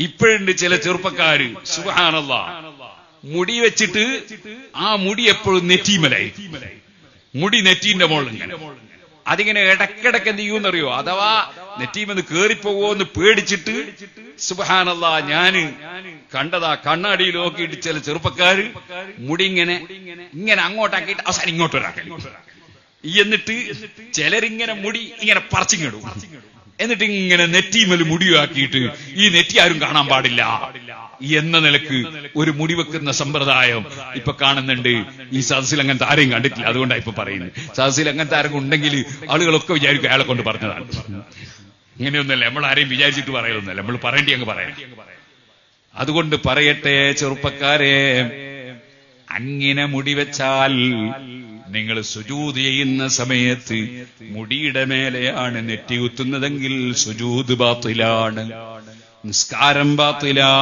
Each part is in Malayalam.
ഇപ്പോഴുണ്ട് ചില ചെറുപ്പക്കാര്. സുഹാനല്ല മുടി വെച്ചിട്ട് ആ മുടി എപ്പോഴും നെറ്റീമലായി. മുടി നെറ്റീന്റെ മുകളിൽ അതിങ്ങനെ ഇടക്കിടക്ക് എന്ത് അറിയോ അഥവാ നെറ്റീമെന്ന് കേറിപ്പോകുമോ എന്ന് പേടിച്ചിട്ട് സുബഹാനല്ല ഞാൻ കണ്ടതാ കണ്ണാടിയിൽ നോക്കിയിട്ട് ചില ചെറുപ്പക്കാര് മുടി ഇങ്ങനെ ഇങ്ങനെ അങ്ങോട്ടാക്കിയിട്ട് അവസാനം ഇങ്ങോട്ടൊരാക്കൽ എന്നിട്ട് ചിലരിങ്ങനെ മുടി ഇങ്ങനെ പറിച്ചിങ്ങിടും എന്നിട്ട് ഇങ്ങനെ നെറ്റിമൽ മുടിയാക്കിയിട്ട് ഈ നെറ്റി ആരും കാണാൻ പാടില്ല. എന്ന നിലയ്ക്ക് ഒരു മുടി വെക്കുന്ന സമ്പ്രദായം ഇപ്പൊ കാണുന്നുണ്ട്. ഈ സദസ്സിൽ അങ്ങനത്തെ ആരെയും കണ്ടിട്ടില്ല. അതുകൊണ്ടാണ് ഇപ്പൊ പറയുന്നത്. സദസ്സിൽ അങ്ങനത്തെ ആരെങ്കിലും ഉണ്ടെങ്കിൽ ആളുകളൊക്കെ വിചാരിക്കും അയാളെ കൊണ്ട് പറഞ്ഞതാണ്. ഇങ്ങനെയൊന്നല്ല നമ്മൾ ആരെയും വിചാരിച്ചിട്ട് പറയലൊന്നല്ല നമ്മൾ പറയേണ്ടി അങ്ങ് പറയാം. അതുകൊണ്ട് പറയട്ടെ ചെറുപ്പക്കാരെ. അങ്ങനെ മുടി വെച്ചാൽ നിങ്ങൾ സുജൂത് ചെയ്യുന്ന സമയത്ത് മുടിയുടെ മേലെയാണ് നെറ്റി കുത്തുന്നതെങ്കിൽ സുജൂത് ബാത്തിലാണ്. നിസ്കാരം ബാത്തിലാണ്.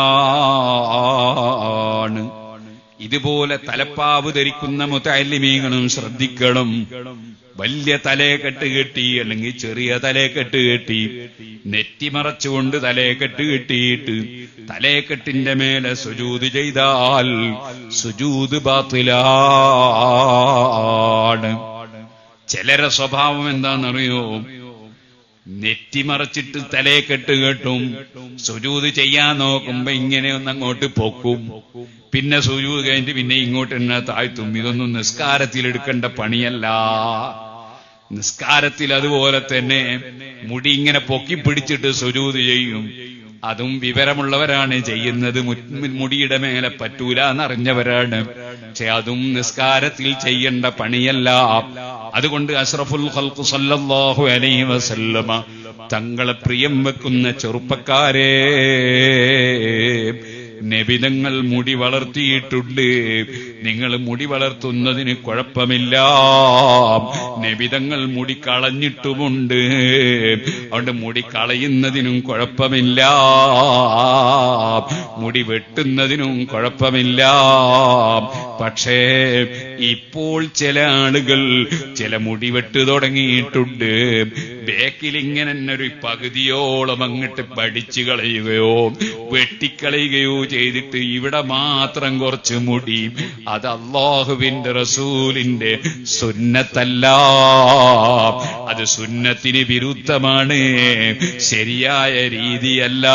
ഇതുപോലെ തലപ്പാവ് ധരിക്കുന്ന മുത്തല്ലിമീങ്ങളും ശ്രദ്ധിക്കണം. വലിയ തലയെക്കെട്ട് കെട്ടി അല്ലെങ്കിൽ ചെറിയ തലയെക്കെട്ട് കെട്ടി നെറ്റി മറച്ചുകൊണ്ട് തലേക്കെട്ട് കിട്ടിയിട്ട് തലേക്കെട്ടിന്റെ മേലെ സുജൂത് ചെയ്താൽ സുജൂത് ബാത്തിലാണ്. ചിലരെ സ്വഭാവം എന്താണെന്നറിയോ? നെറ്റിമറച്ചിട്ട് തലയെ കെട്ട് കെട്ടും സുജൂത് ചെയ്യാൻ നോക്കുമ്പോ ഇങ്ങനെ ഒന്ന് അങ്ങോട്ട് പൊക്കും. പിന്നെ സുജൂത് കഴിഞ്ഞിട്ട് പിന്നെ ഇങ്ങോട്ട് തന്നെ താഴ്ത്തും. ഇതൊന്നും നിസ്കാരത്തിൽ എടുക്കേണ്ട പണിയല്ല. നിസ്കാരത്തിൽ അതുപോലെ തന്നെ മുടി ഇങ്ങനെ പൊക്കി പിടിച്ചിട്ട് സുജൂത് ചെയ്യും. അതും വിവരമുള്ളവരാണ് ചെയ്യുന്നത്. മുടിയുടെ മേലെ പറ്റൂല എന്നറിഞ്ഞവരാണ്. പക്ഷെ അതും നിസ്കാരത്തിൽ ചെയ്യേണ്ട പണിയല്ല. അതുകൊണ്ട് അഷ്റഫുൽ ഖൽഖ് സല്ലല്ലാഹു അലൈഹി വസല്ലമ തങ്ങളെ പ്രിയം വെക്കുന്ന ചെറുപ്പക്കാരെ നബിതങ്ങൾ മുടി വളർത്തിയിട്ടുണ്ട്. നിങ്ങൾ മുടി വളർത്തുന്നതിന് കുഴപ്പമില്ല. നബിതങ്ങൾ മുടി കളഞ്ഞിട്ടുമുണ്ട്. അതുകൊണ്ട് മുടി കളയുന്നതിനും കുഴപ്പമില്ല. മുടി വെട്ടുന്നതിനും കുഴപ്പമില്ല. പക്ഷേ ഇപ്പോൾ ചില ആളുകൾ ചില മുടി വെട്ടു തുടങ്ങിയിട്ടുണ്ട്. ബേക്കിൽ ഇങ്ങനെ ഒരു പകുതിയോളം അങ്ങോട്ട് പഠിച്ചു കളയുകയോ വെട്ടിക്കളയുകയോ ചെയ്തിട്ട് ഇവിടെ മാത്രം കുറച്ച് മുടി. അത് അള്ളാഹുവിന്റെ റസൂലിന്റെ സുന്നത്തല്ല. അത് സുന്നത്തിന് വിരുദ്ധമാണ്. ശരിയായ രീതിയല്ല.